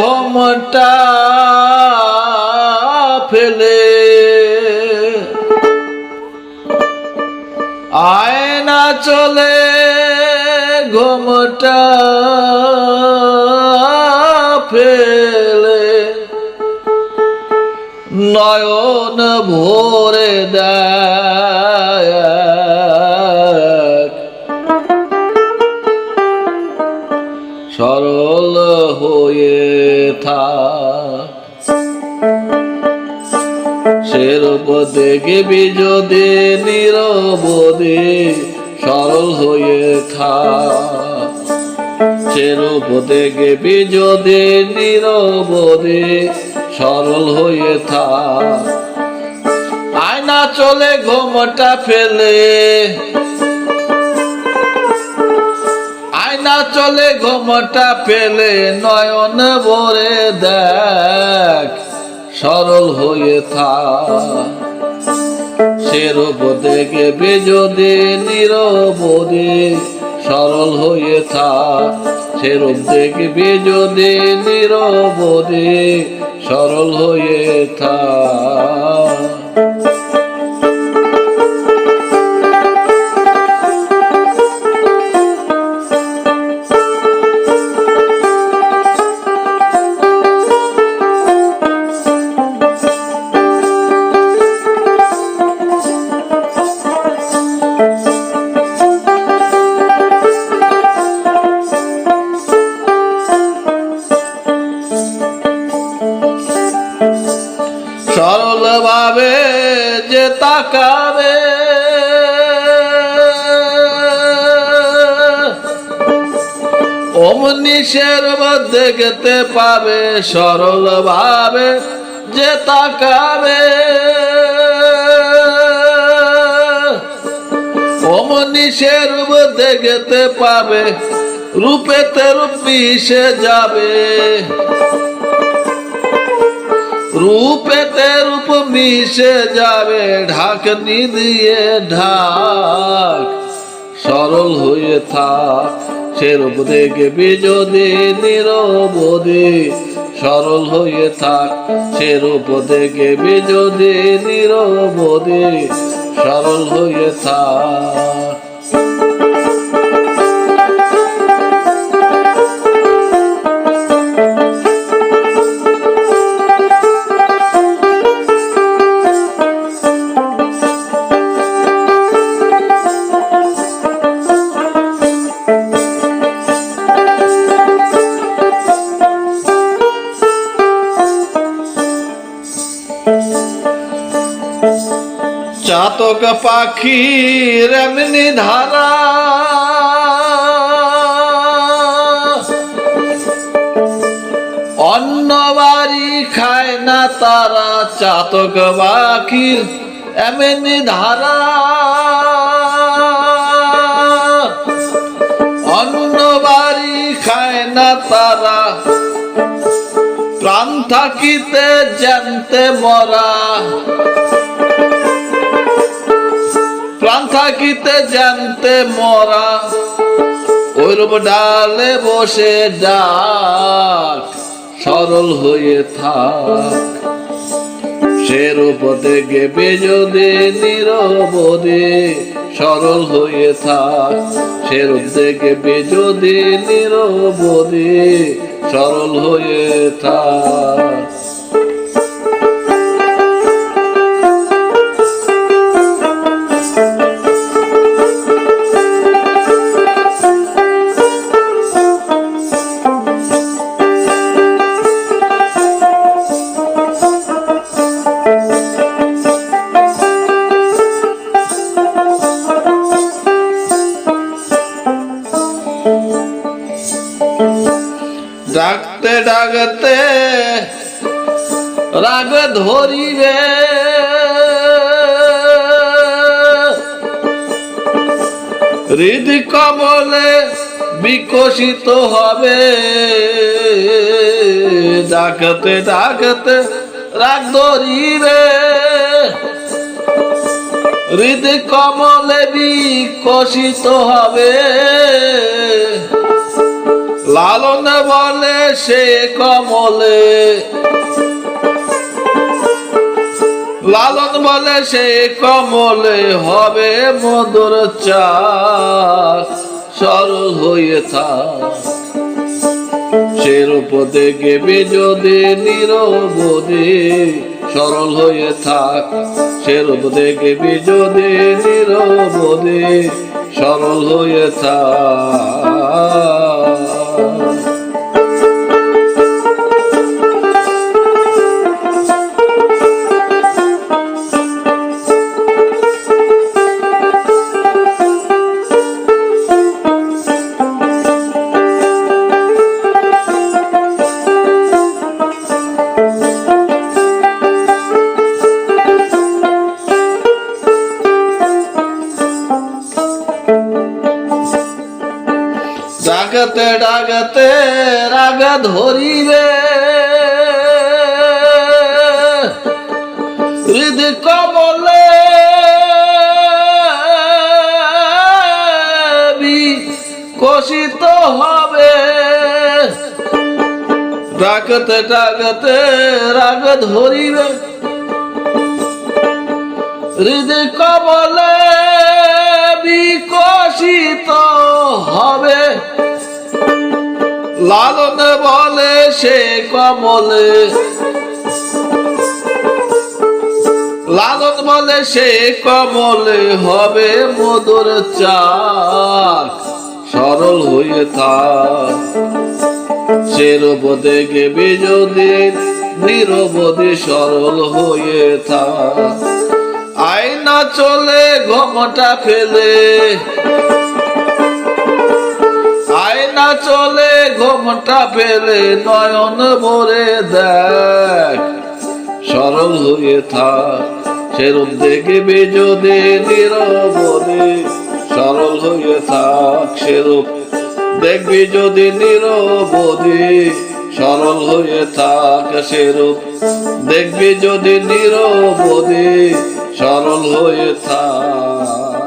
ঘুমটা ফেলে। আয়না চলে ঘুমটা ফেলে। নয়ন ভরে দেয়। সরল হয়ে থাক সেরূপ দেখবি যদি নিরবদে সরল হয়ে থাক সেরূপ দেখবি যদি নিরবদে সরল হয়ে থাক আয়না চলে ঘুমটা ফেলে আয়না চলে ঘুমটা ফেলে নয়ন ভরে দেখ, সরল হয়ে থাক। সেরূপ দেখবে যদি নিরবদে সরল হয়ে থাক। সেরূপ দেখবে যদি নিরবদে সরল হয়ে থাক। অমনি শের দেখতে পাবে সরল ভাবে, যে তাকাবে। অমনি শের দেখতে পাবে রূপেতে রূপ মিশে যাবে। রূপেতে রূপ মিশে যাবে ঢাকনি দিয়ে ঢাক সরল হয়ে থাক। সে রূপ দেখবি যদি নিরবধি সরল হয়ে থাক। সেরূপ দেখবি যদি নিরবধি সরল হয়ে থাক। চাতক পাখির এমনি ধারা। অন্য বাড়ি খায় না তারা, চাতক পাখির এমনি ধারা। অন্য বাড়ি খায় না তারা, প্রাণ থাকিতে জানতে মরা। প্রাণ থাকিতে জানতে মরা, ওইরূপ ডালে বসে ডাক, সরল হয়ে থাক। সেরূপ দেখবে যদি নিরবদে সরল হয়ে থাক। সেরূপ দেখবে যদি নিরবদে সরল হয়ে থাক। রাগ ধরিবে হৃদ কমলে বিকশিত হবে। ডাকতে ডাকতে রাগ ধরিবে হৃদ কমলে বিকশিত হবে। লালন বলে সে কমলে লালন বলে সে কমলে হবে মধুর চা সরল হয়ে থাক। সেরূপ দেখবে যদি নিরবধি, সরল হয়ে থাক। সেরূপ দেখবি যদি নিরবধি, সরল হয়ে থাক। ডাকতে রাগ ধরিবে হৃদ কমলে কষিত হবে। ডাকতে ডাকতে রাগ ধরিবে হৃদ কমলে বিকশিত হবে। লালন বলে সে কমলে। লালন বলে সে কমলে, হবে মধুর চাক সরল হয়ে থাক সেরবদে গেবে যদি নিরবধি সরল হয়ে থাক আয়না চলে ঘমটা ফেলে, আয়না চলে ঘমটা ফেলে নয়ন ভরে দেখ সরল হয়ে থাক, সেরূপ দেখবে যদি নিরবধি সরল হয়ে থাক, সেরূপ দেখবি যদি নিরবধি সরল হয়ে থাক, সেরূপ দেখবি যদি নিরবধি সরল হয়ে থাক।